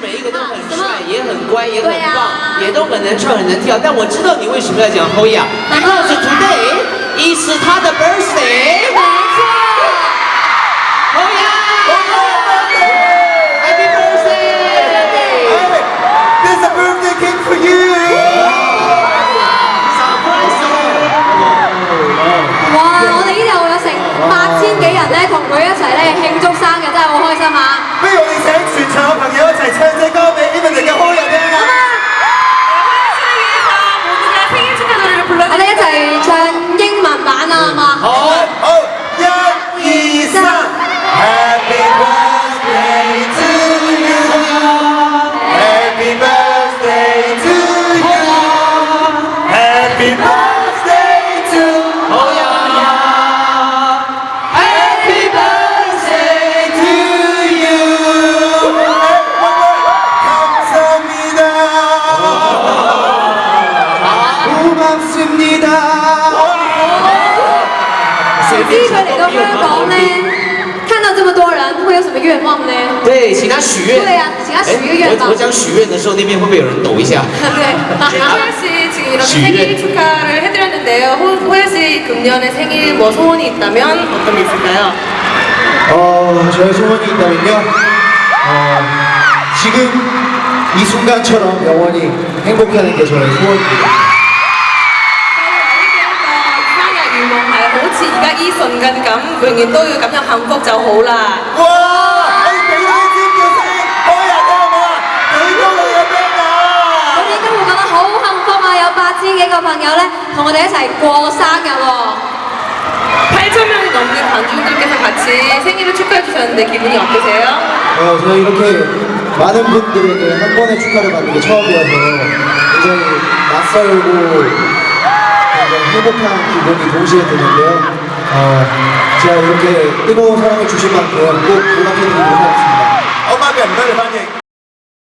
每一个都很帅，也很乖，也很棒，也都很能唱，很能跳。但我知道你为什么要讲 Hoya，because today is 他的 birthday。没错，Hoya。Happy birthday! There's a birthday cake for you. Surprise 哇！我哋呢度有成八千幾人咧，同佢一齊咧慶請全場嘅朋友一齊唱隻 人，會有什麼願望呢？对，请他许愿。对啊请他许个愿望哎我我讲许愿的时候，那边会不会有人抖一下？對， 호야 씨 지금 이렇게 지휘. 생일 축하를 해드렸는데요. 호, 호야 씨 금년에 생일 뭐 소원이 있다면 어떤 게 있을까요? 어, 저의 소원이 있다면요. 어, 지금 이 순간처럼 영원히 행복하는 게 저의 소원입니다. 生日願望係好似而家呢瞬間咁，永遠 啊！有八千幾個朋友咧，同我哋一齊過生日喎。 8천 명이 넘는 관중들께서 같이 생일을 축하해 주셨는데 기분이 어떠세요? 어, 저는 이렇게 많은 분들에게 한 번에 축하를 받는 게 처음이어서 굉장히 낯설고 굉장히 행복한 기분이 동시에 드는데요. 어, 제가 이렇게 뜨거운 사랑을 주신 만큼 꼭 보답해드리도록 하겠습니다. 엄마 뱀들 환영.